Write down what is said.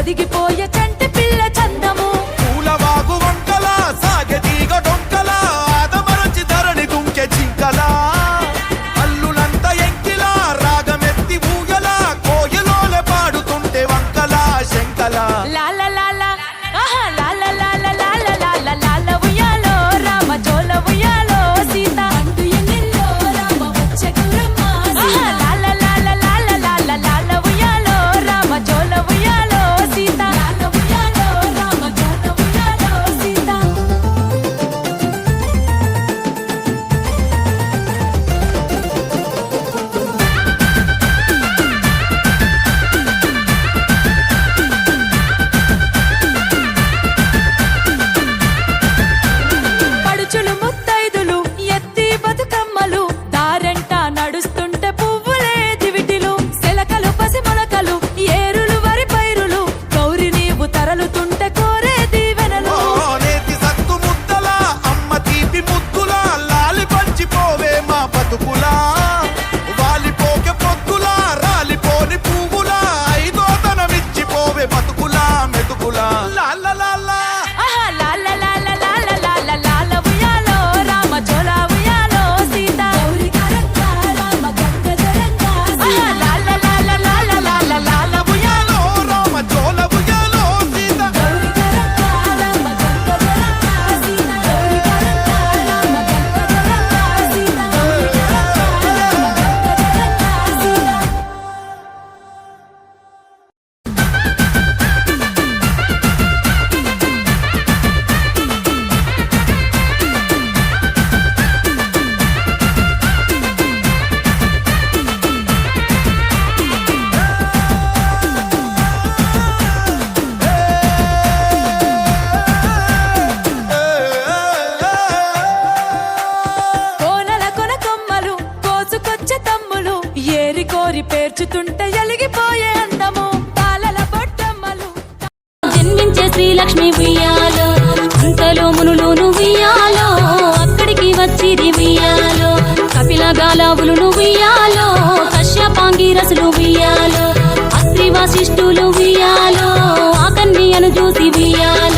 ஒதுக்கி போய் Regálate un ఉయ్యాలో అంతలో మునులోను ఉయ్యాలో అక్కడికి వచ్చిరి ఉయ్యాలో కపిల గాలావులు ఉయ్యాలో కశ్యపాంగి రసులు ఉయ్యాలో అత్రి వశిష్ఠులు ఉయ్యాలో ఆకన్యను చూసి ఉయ్యాలో